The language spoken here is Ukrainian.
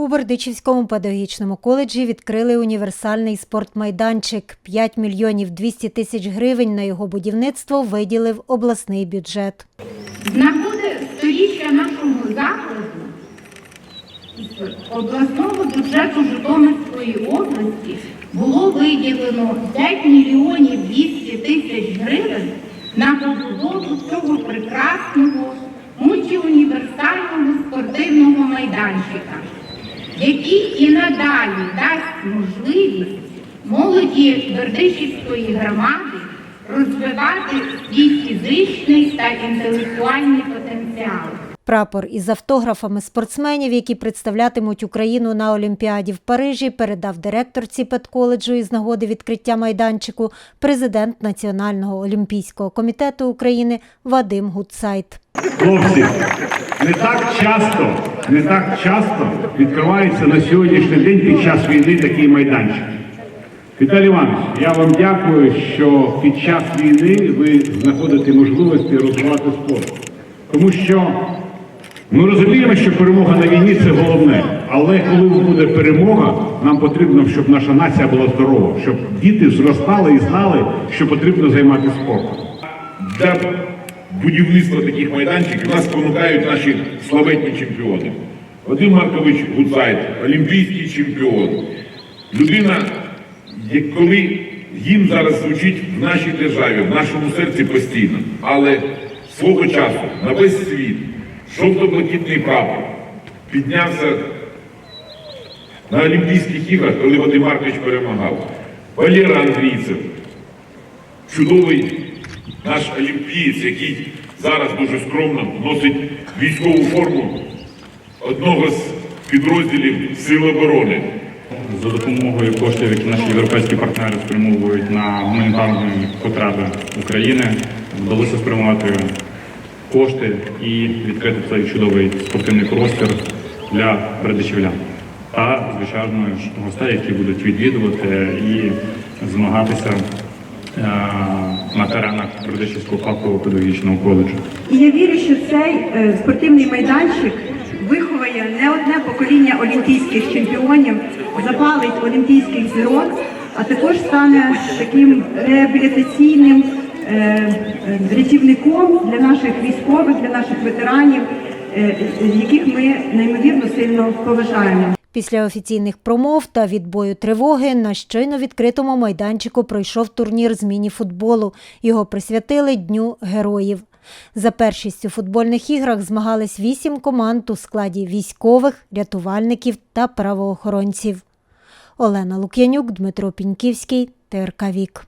У Бердичівському педагогічному коледжі відкрили універсальний спортмайданчик. 5 мільйонів 200 тисяч гривень на його будівництво виділив обласний бюджет. З нагоди сторіччя нашого закладу обласного бюджету Житомирської області було виділено 5 мільйонів 200 тисяч гривень на побудову цього прекрасного мультиуніверсального спортивного майданчика, який і надалі дасть можливість молоді Бердичівської громади розвивати свій фізичний та інтелектуальний потенціал. Прапор із автографами спортсменів, які представлятимуть Україну на Олімпіаді в Парижі, передав директорці педколеджу із нагоди відкриття майданчику президент Національного олімпійського комітету України Вадим Гудсайт. Хлопці, не так часто, не так часто відкривається на сьогоднішній день під час війни такий майданчик. Віталій Іванович, я вам дякую, що під час війни ви знаходите можливості розвивати спорт. Тому що ми розуміємо, що перемога на війні це головне. Але коли буде перемога, нам потрібно, щоб наша нація була здорова, щоб діти зростали і знали, що потрібно займатися спортом. для будівництва таких майданчиків нас спонукають наші славетні чемпіони. Вадим Маркович Гуцайт, олімпійський чемпіон. Людина, коли гімн зараз звучить в нашій державі, в нашому серці постійно. Але свого часу на весь світ жовто-блакитний прапор піднявся на Олімпійських іграх, коли Вадим Маркович перемагав. Валера Андрійцев, чудовий наш олімпієць, який зараз дуже скромно носить військову форму одного з підрозділів Сил оборони. За допомогою коштів, які наші європейські партнери спрямовують на гуманітарні потреби України, вдалося спрямувати кошти і відкрити цей чудовий спортивний простір для бердичівлян та, звичайно, гостей, які будуть відвідувати і змагатися е, на теренах Бердичівського фахового педагогічного коледжу. І я вірю, що цей е, спортивний майданчик виховає не одне покоління олімпійських чемпіонів, запалить олімпійських зірок, а також стане таким реабілітаційним рятівником для наших військових, для наших ветеранів, е, е, яких ми неймовірно сильно поважаємо. Після офіційних промов та відбою тривоги на щойно відкритому майданчику пройшов турнір з міні-футболу. Його присвятили Дню героїв. За першість у футбольних іграх змагались вісім команд у складі військових, рятувальників та правоохоронців. Олена Лук'янюк, Дмитро Піньківський, ТРК Вік.